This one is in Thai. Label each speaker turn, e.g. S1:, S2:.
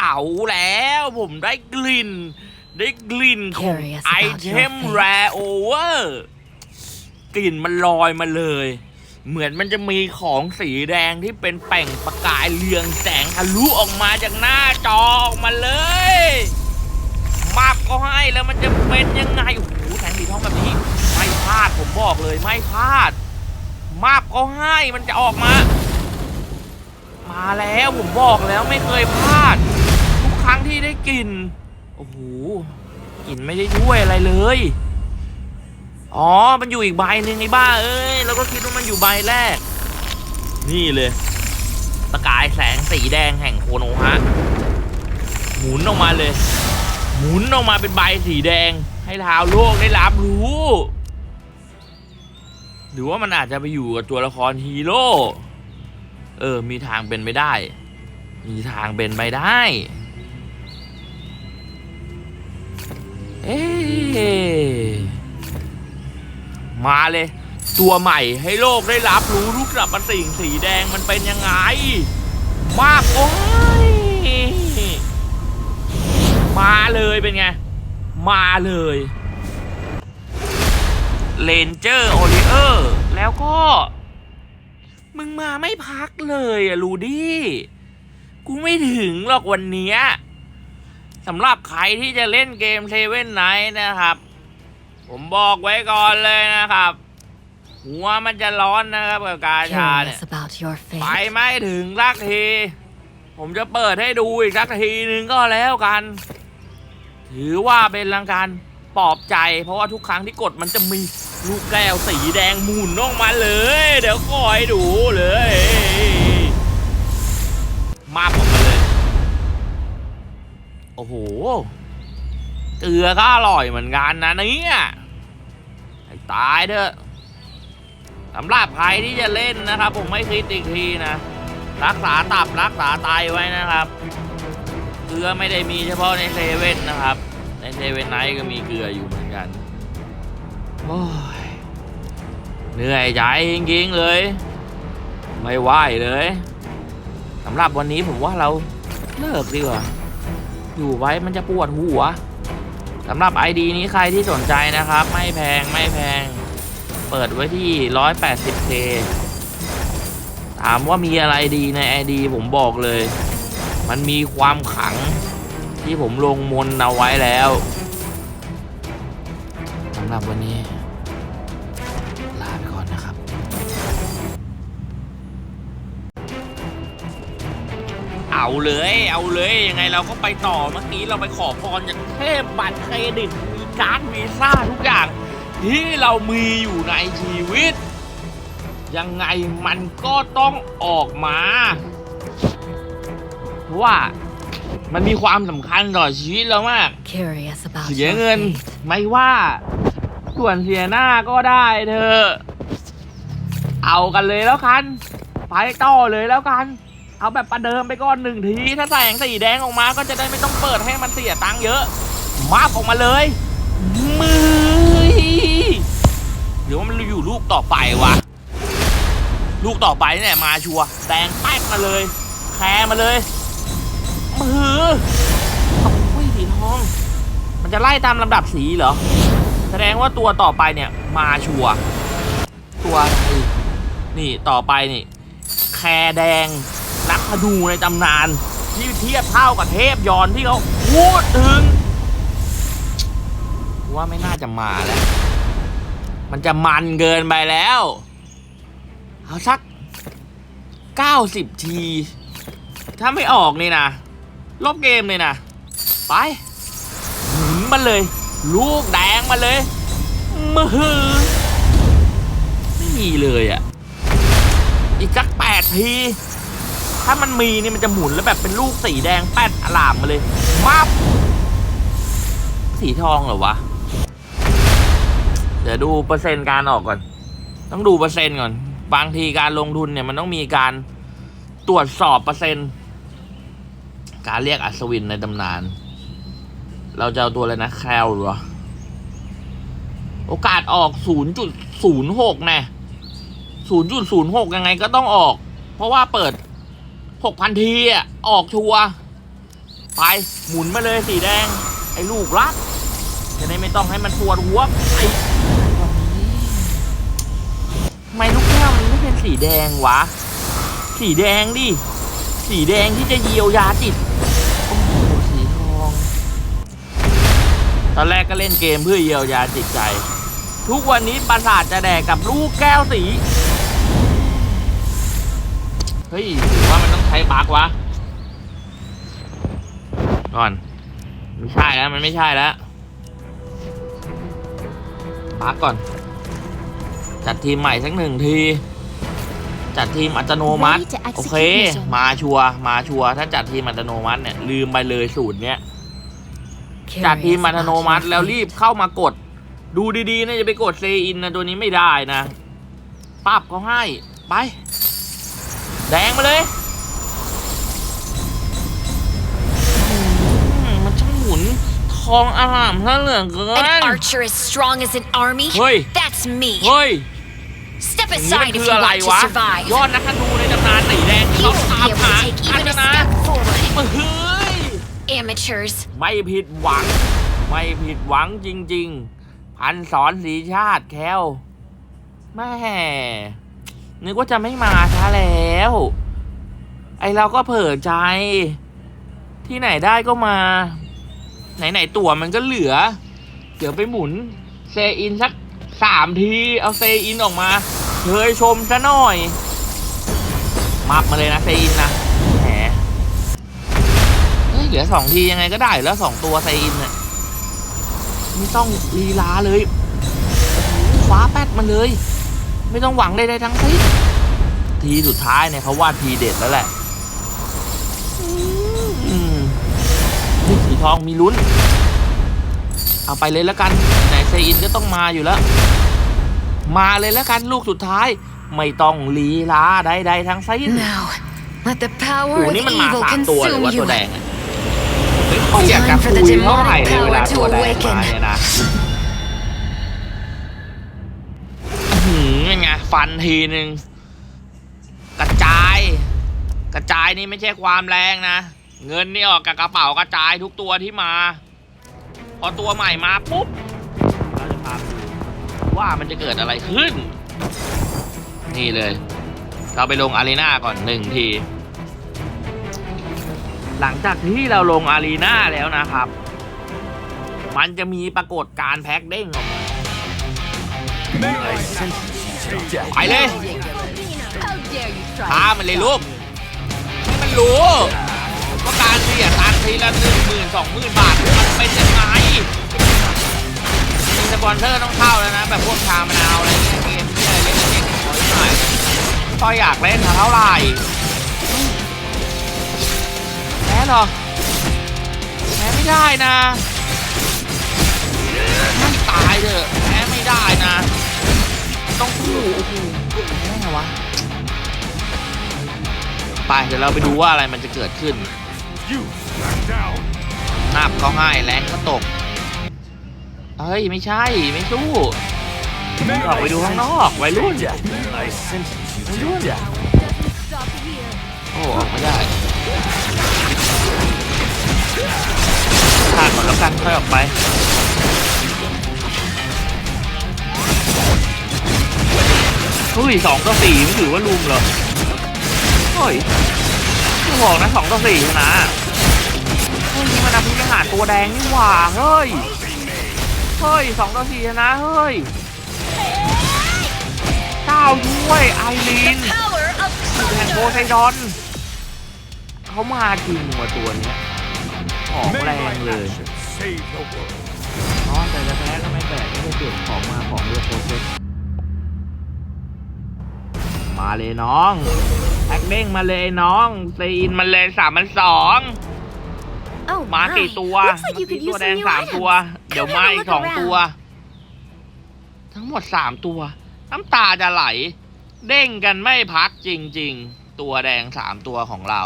S1: เอาแล้วผมได้กลิ่น ได้กลิ่นของ
S2: Curious
S1: ไอ
S2: about
S1: เท
S2: your
S1: ม
S2: fate
S1: แรโอเวอร์กลิ่นมันลอยมาเลย เหมือนมันจะมีของสีแดงที่เป็นแป่งประกายเรืองแสงทะลุออกมาจากหน้าจอออกมาเลยมาบก็ให้แล้วมันจะเป็นยังไงโอ้โหแสงสีทองแบบนี้ ไม่พลาดผมบอกเลยไม่พลาดมาบก็ให้มันจะออกมา มาแล้วผมบอกแล้วไม่เคยพลาดทุก ครั้งที่ได้กลิ่น โอ้โหกลิ่นไม่ได้ช่วยอะไรเลย อ๋อ มันอยู่อีกใบหนึ่งไอ้บ้า เอ้ย แล้วก็คิดว่ามันอยู่ใบแรก นี่เลยประกายแสงสีแดงแห่งโคโนฮะ หมุนออกมาเลย หมุนออกมาเป็นใบสีแดง ให้ท้าวโลกได้รับรู้ หรือว่ามันอาจจะไปอยู่กับตัวละครฮีโร่ เออ มีทางเป็นไปได้ มีทางเป็นไปได้ เอ๊มาเลย ตัวใหม่ให้โลกได้รับรู้รูปกลับมันสิ่งสีแดงมันเป็นยังไง มากโอ้ยมาเลยเป็นไง มาเลยเลนเจอร์โอลิเออร์แล้วก็ มึงมาไม่พักเลยอะลูดี้ กูไม่ถึงหรอกวันเนี้ย สำหรับใครที่จะเล่นเกมเซเว่นไนท์นะครับ ผมบอกไว้ก่อนเลยนะครับ หัวมันจะร้อนนะครับกับกาชาเนี่ย
S2: Curious about your
S1: ไป
S2: fate.
S1: ไม่ถึงสักที ผมจะเปิดให้ดูอีกสักทีหนึ่งก็แล้วกัน ถือว่าเป็นรังการปลอบใจ เพราะว่าทุกครั้งที่กดมันจะมีลูกแก้วสีแดงหมุนออกมาเลย เดี๋ยวคอยดูเลย มาผมมาเลย โอ้โห เกลือก็อร่อยเหมือนกันนะเนี่ยให้ตายเถอะสำหรับใครที่จะเล่นนะครับ ผมไม่คิดอีกทีนะ รักษาตับรักษาไตไว้นะครับ เกลือไม่ได้มีเฉพาะในเซเว่นนะครับ ในเซเว่นไนท์ก็มีเกลืออยู่เหมือนกันโอ้ยเหนื่อยใจจริงๆเลย ไม่ไหวเลยสำหรับวันนี้ผมว่าเราเลิกดีกว่า อยู่ไว้มันจะปวดหัวสำหรับ ID นี้ใครที่สนใจนะครับ ไม่แพงไม่แพง เปิดไว้ที่ 180k ถามว่ามีอะไรดีใน ID ผมบอกเลย มันมีความขังที่ผมลงมนเอาไว้แล้วสำหรับวันนี้ เอาเลย เอาเลยยังไงเราก็ไปต่อเมื่อกี้เราไปขอพรจากเทพบัตรเครดิตมีการ์ดวีซ่าทุกอย่าง ที่เรามีอยู่ในชีวิต ยังไงมันก็ต้องออกมาเพราะว่ามันมีความสำคัญต่อชีวิตเรามาก
S2: Curious about
S1: เสีย
S2: your
S1: เงิน
S2: fate.
S1: ไม่ว่า ส่วนเสียหน้าก็ได้เธอะเอากันเลยแล้วกัน ไปต่อเลยแล้วกัน เอาแบบประเดิมไปก่อนหนึ่งที ถ้าแสงสีแดงออกมาก็จะได้ไม่ต้องเปิดให้มันเสียตังค์เยอะ มาบออกมาเลย มือหรือว่ามันอยู่ลูกต่อไปวะ ลูกต่อไปเนี่ยมาชัวแดงแป๊กมาเลย แคร์มาเลย มือโอ้ยสีทอง มันจะไล่ตามลำดับสีเหรอ แสดงว่าตัวต่อไปเนี่ย มาชัวตัวอะไรนี่ต่อไปนี่ แคร์แดง นักธนูในตำนาน ที่เทียบเท่ากับเทพยอนที่เขาพูดถึง ว่าไม่น่าจะมาแล้ว มันจะมันเกินไปแล้ว เอาสัก90ที ถ้าไม่ออกนี่นะลบเกมเลยนะ ไปหมุนมาเลย ลูกแดงมาเลยมือไม่มีเลยอะ่ะ อีกสักแปดที ถ้ามันมีนี่มันจะหมุนแล้วแบบเป็นลูกสีแดงแป๊ดอลามมาเลยมาบสีทองเหรอวะ เดี๋ยวดูเปอร์เซ็นต์การออกก่อน ต้องดูเปอร์เซ็นต์ก่อน บางทีการลงทุนเนี่ยมันต้องมีการตรวจสอบเปอร์เซ็นต์ การเรียกอัศวินในตำนาน เราจะเอาตัวอะไรนะแคลหรอ โอกาสออก 0.06แน่0.06 ยังไงก็ต้องออก เพราะว่าเปิด 6,000ทีอะ ออกชัวไป หมุนมาเลยสีแดง ไอ้ลูกรัก จะได้ไม่ต้องให้มันปวดหัวไอ้ทำไมลูกแก้วมันไม่เป็นสีแดงวะ สีแดงดิ สีแดงที่จะเยียวยาจิต โอ้โห สีทอง ตอนแรกก็เล่นเกมเพื่อเยียวยาจิตใจ ทุกวันนี้ประสาทจะแดกกับลูกแก้วสี เฮ้ยหรือว่ามัน ต้องใช้บักวะก่อนไม่ใช่แล้วมันไม่ใช่แล้วบักก่อน จัดทีมใหม่สักหนึ่งที จัดทีมอัตโนมัติ โอเค มาชัวมาชัวถ้าจัดทีมอัตโนมัติเนี่ยลืมไปเลยสูตรเนี้ยจัดทีมอัตโนมัติแล้วรีบเข้ามากด ดูดีๆนะอย่าไปกดเซอินนะตัวนี้ไม่ได้นะปั๊บเขาให้ ไป แดงมาเลย องอร่ามซะเหลือเกิ
S2: An
S1: น
S2: archer as strong as an army?
S1: Hey.
S2: That's me.
S1: เฮ้ย
S2: Step
S1: อย่างนี้มัน
S2: aside if
S1: คื
S2: you
S1: ออะไร
S2: want to
S1: วะ
S2: survive.
S1: ยอดนักธนูในตำนานสีแดงที่
S2: You
S1: เขา
S2: won't
S1: ตาม
S2: be able
S1: หา
S2: to take
S1: อัน
S2: even a
S1: นะ
S2: step forward.
S1: เฮ้ย
S2: Amateurs.
S1: ไม่ผิดหวัง ไม่ผิดหวังจริง ๆ พันสอนสีชาติแคลแม่นึกว่าจะไม่มาช้าแล้ว ไอเราก็เผลอใจ ที่ไหนได้ก็มา ไหนๆตั๋วมันก็เหลือ เดี๋ยวไปหมุนเซอินสักสามที เอาเซอินออกมาเชยชมซะหน่อย มับมาเลยนะเซอินนะแหมเฮ้ยเหลือสองทียังไงก็ได้แล้วสองตัวไซอินเนี่ยไม่ต้องลีลาเลยคว้าแป๊ดมาเลย ไม่ต้องหวังใดๆทั้งสิ้นทีสุดท้ายเนี่ยเขาวาดทีเด็ดแล้วแหละ ทองมีลุ้น เอาไปเลยแล้วกัน ไหนไซอินก็ต้องมาอยู่แล้ว มาเลยแล้วกันลูกสุดท้าย ไม่ต้องลีลาใดๆทั้งสิ้น
S2: Now, let the
S1: โอ้
S2: power
S1: โห
S2: of
S1: นี่มันมา
S2: evil
S1: สามตัวหรือ
S2: consume
S1: ว่า
S2: you.
S1: ตัวแดงอะเฮ้ยเขาอยากจะคุยเท่าไหร่เลยเวลาตัวแดงมาเนี่ยนะอื้อหือยังไงฟันทีหนึ่งกระจาย กระจายนี่ไม่ใช่ความแรงนะ เงินนี่ออกกับกระเป๋ากระจายทุกตัวที่มา พอตัวใหม่มาปุ๊บ เราจะพาไปดูว่ามันจะเกิดอะไรขึ้น นี่เลย เราไปลงอารีนาก่อนหนึ่งที หลังจากที่เราลงอารีนาแล้วนะครับ มันจะมีปรากฏการณ์แพ็กเด้งออกมาไปเลย
S2: How dare you
S1: พามันเลยลูกให้มันรู้ ทีละหนึ่งหมื่นสองหมื่นบาท มันเป็นยังไงมีสปอนเซอร์ต้องเข้าแล้วนะ แบบพวกชามะนาวอะไรเงี้ยเกมที่อะไรเล่นเล่นขอหน่อยออยากเล่นเท่าไหร่แพ้เหรอแพ้ไม่ได้นะไม่ตายเถอะแพ้ไม่ได้นะ ต้องคู่โอ้โหแพ้ไงวะไปเดี๋ยวเราไปดูว่าอะไรมันจะเกิดขึ้น
S3: You back down.
S1: นับก็ให้แรงก็ตก เฮ้ย ไม่ใช่ไม่สู้ออกไปดูข้างนอกวัยรุ่น
S3: I sentence you to death.
S1: โอ้ออกไม่ได้ผ่านก่อนแล้วกันค่อยออกไปเฮ้ยสองต่อสี่ไม่ถือว่าลุมเหรอเฮ้ย ไม่บอกนะสองต่อสี่ชนะเฮ้ยนี่มันนักพิจารตัวแดงนี่หว่าเฮ้ย เฮ้ยสองต่อสี่ชนะเฮ้ยเก้าด้วยไอรีน
S2: Power of
S1: แห่งโพไซดอน เขามาจริงว่ะตัวเนี้ยของแรงเลย
S3: Save the world.
S1: อ๋อแต่จะแพ้ก็ไม่แปลกก็จะเก็บของมาของเรือโปรเซส มาเลยน้องแพ็กเด้งมาเลยน้องซีนมาเลยสามพันสอง
S2: Oh
S1: มา
S2: my.
S1: กี่ตัว
S2: Looks like you
S1: เมื่อ
S2: could
S1: กี้
S2: use
S1: ตัวแด
S2: some
S1: ง
S2: new
S1: สามตัว
S2: items.
S1: เดี๋ยว
S2: Come
S1: มา
S2: have a
S1: อีก
S2: look
S1: สองตัว
S2: around.
S1: ทั้งหมดสามตัว น้ำตาจะไหล เด้งกันไม่พักจริง ๆ ตัวแดงสามตัวของเรา